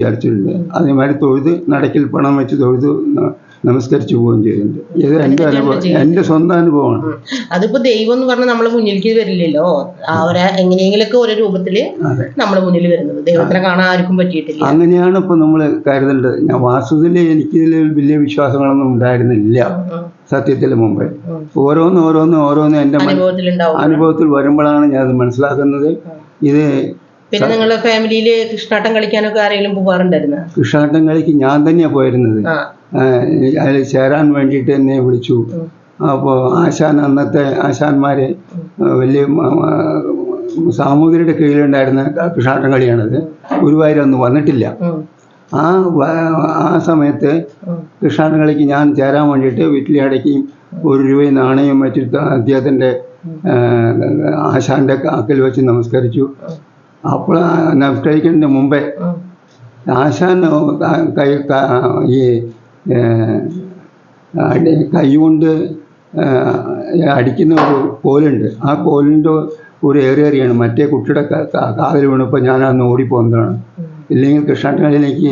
വിചാരിച്ചിട്ടുണ്ട്. അതേമാതിരി തൊഴുത് നടക്കിൽ പണം വെച്ച് തൊഴുത് നമസ്കരിച്ചു പോവുകയും ചെയ്തിട്ടുണ്ട്. ഇത് എന്റെ അനുഭവം എന്റെ സ്വന്തം അനുഭവമാണ്. അതിപ്പോ ദൈവം എന്ന് പറഞ്ഞാൽ നമ്മളെ മുന്നിലേക്ക് വരില്ലല്ലോ. അവരെ എങ്ങനെയെങ്കിലൊക്കെ ഓരോ രൂപത്തിൽ നമ്മളെ മുന്നിൽ വരുന്നത്. ദൈവത്തിനെ കാണാൻ ആർക്കും പറ്റിയിട്ടില്ല. അങ്ങനെയാണ് ഇപ്പൊ നമ്മൾ കരുതേണ്ടത്. ഞാൻ വാസ്തുവിൽ എനിക്കിതിൽ വലിയ വിശ്വാസങ്ങളൊന്നും ഉണ്ടായിരുന്നില്ല. സത്യത്തിൽ മുമ്പേ. ഓരോന്ന് ഓരോന്ന് ഓരോന്ന് എന്റെ അനുഭവത്തിൽ വരുമ്പോഴാണ് ഞാൻ അത് മനസ്സിലാക്കുന്നത്. ഇത് പിന്നെ നിങ്ങളെ ഫാമിലിയിൽ കൃഷ്ണാട്ടം കളിക്കാനൊക്കെ ആരെങ്കിലും പോവാറുണ്ടായിരുന്നു? കൃഷ്ണാട്ടം കളിക്ക് ഞാൻ തന്നെയാണ് പോയിരുന്നത്. അതിൽ ചേരാൻ വേണ്ടിയിട്ട് എന്നെ വിളിച്ചു. അപ്പോൾ ആശാൻ അന്നത്തെ ആശാന്മാരെ വലിയ സാമൂതിരിയുടെ കീഴിലുണ്ടായിരുന്ന കൃഷ്ണാട്ടം കളിയാണത്. ഗുരുവായൂർ ഒന്നും വന്നിട്ടില്ല. ആ ആ സമയത്ത്. കൃഷ്ണാട്ടം കളിക്ക് ഞാൻ ചേരാൻ വേണ്ടിയിട്ട് വീട്ടിലെ അടയ്ക്കും ഒരു രൂപയും നാണയം വെച്ചിട്ട് അദ്ദേഹത്തിന്റെ ആശാന്റെ കാക്കിൽ വെച്ച് നമസ്കരിച്ചു. അപ്പോൾ നമസ്കരിക്കുന്നതിന് മുമ്പേ ആശാൻ കൈ ഈ ഏഹ്, അടി കൈ കൊണ്ട് അടിക്കുന്ന ഒരു കോലുണ്ട് ആ കോലിന്റെ ഒരു ഏറിയറിയാണ് മറ്റേ കുട്ടിയുടെ കാതിൽ വീണപ്പോൾ ഞാൻ അന്ന് ഓടിപ്പോന്നതാണ്. ഇല്ലെങ്കിൽ കൃഷ്ണാട്ടിലേക്ക്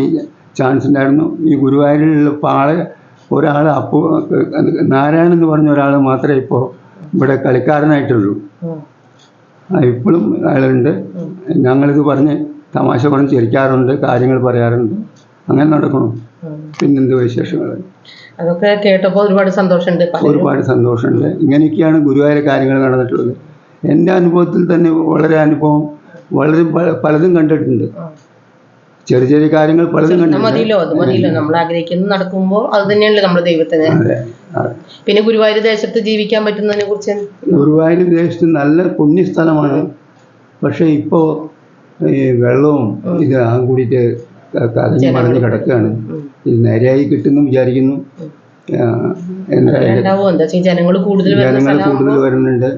ചാൻസ് ഉണ്ടായിരുന്നു. ഈ ഗുരുവായൂരിലുള്ള പാളെ ഒരാൾ അപ്പോൾ നാരായണൻ എന്ന് പറഞ്ഞ ഒരാൾ മാത്രമേ ഇപ്പോൾ ഇവിടെ കളിക്കാരനായിട്ടുള്ളൂ. ആ, ഇപ്പോഴും അയാളുണ്ട്. ഞങ്ങളിത് പറഞ്ഞ് തമാശ പറഞ്ഞ് ചിരിക്കാറുണ്ട് കാര്യങ്ങൾ പറയാറുണ്ട്. അങ്ങനെ നടക്കണം. പിന്നെന്ത് വിശേഷങ്ങൾ അതൊക്കെ കേട്ടപ്പോൾ ഒരുപാട് സന്തോഷമുണ്ട് ഒരുപാട് സന്തോഷമുണ്ട്. ഇങ്ങനെയൊക്കെയാണ് ഗുരുവായൂർ കാര്യങ്ങൾ നടന്നിട്ടുള്ളത്. എന്റെ അനുഭവത്തിൽ തന്നെ വളരെ അനുഭവം വളരെ പലതും കണ്ടിട്ടുണ്ട്. ചെറിയ ചെറിയ കാര്യങ്ങൾ പലതും കണ്ടു മതിയല്ലോ അത് മതിയല്ലോ. നമ്മൾ ആഗ്രഹിക്കുന്നത് നടക്കുമ്പോൾ അത് തന്നെയല്ലേ നമ്മുടെ ദൈവത്തിന്. പിന്നെ ഗുരുവായൂർ ദേശത്ത് ജീവിക്കാൻ പറ്റുന്നതിനെ കുറിച്ച് ഗുരുവായൂർ ദേശത്ത് നല്ല പുണ്യസ്ഥലമാണ്. പക്ഷേ ഇപ്പോൾ ഈ വെള്ളവും ഇത് ആ കൂടിയിട്ട് കലഞ്ഞു മറിഞ്ഞ് കിടക്കുകയാണ്. ഇത് നേരെയായി കിട്ടുന്നു വിചാരിക്കുന്നു. ജനങ്ങൾ കൂടുതൽ വരുന്നുണ്ട്.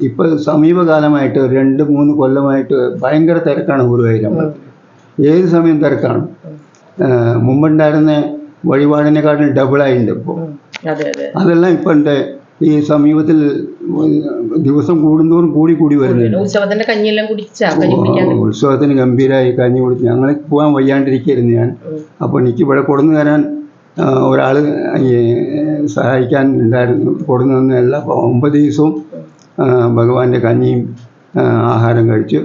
ഇപ്പൊ സമീപകാലമായിട്ട് രണ്ട് മൂന്ന് കൊല്ലമായിട്ട് ഭയങ്കര തിരക്കാണ് ഗുരുവായൂർ അമ്പലത്തിൽ ഏത് സമയം തിരക്കാണ്? മുമ്പുണ്ടായിരുന്ന വഴിപാടിനെക്കാട്ടിലും ഡബിളായിട്ടുണ്ട് ഇപ്പോൾ ഇപ്പോ. അതെ അതെ. അതെല്ലാം ഇപ്പം ഉണ്ട്. ഈ സമീപത്തിൽ ദിവസം കൂടുന്തോറും കൂടി കൂടി വരുന്നുണ്ട്. ഉത്സവത്തിന്റെ കഞ്ഞിയെല്ലാം കുടിച്ചാ ഉത്സവത്തിന് ഗംഭീരമായി കഞ്ഞി കുടിച്ച് ഞങ്ങളെ പോകാൻ വയ്യാണ്ടിരിക്കുകയായിരുന്നു ഞാൻ. അപ്പോൾ എനിക്ക് ഇവിടെ കൊടുന്നു തരാൻ ഒരാൾ സഹായിക്കാൻ ഉണ്ടായിരുന്നു. കൊടുന്നു തന്ന എല്ലാ ഒമ്പത് ദിവസവും ഭഗവാന്റെ കഞ്ഞിയും ആഹാരം കഴിച്ച്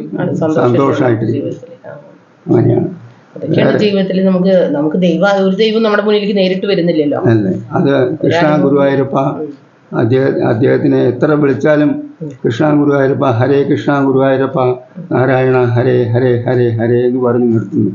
സന്തോഷമായിട്ട്. അങ്ങനെയാണ്. അതൊക്കെയാണ് ജീവിതത്തിൽ നമുക്ക് നമുക്ക് ദൈവം ഒരു ദൈവം നമ്മുടെ മുന്നിലേക്ക് നേരിട്ട് വരുന്നില്ലല്ലോ. അത് കൃഷ്ണ ഗുരുവായൂരപ്പ അദ്ദേഹ അദ്ദേഹത്തിനെ എത്ര വിളിച്ചാലും കൃഷ്ണ ഗുരുവായൂരപ്പ ഹരേ കൃഷ്ണ ഗുരുവായൂരപ്പ നാരായണ ഹരേ ഹരേ ഹരേ ഹരേ എന്ന് പറഞ്ഞു നിർത്തുന്നു.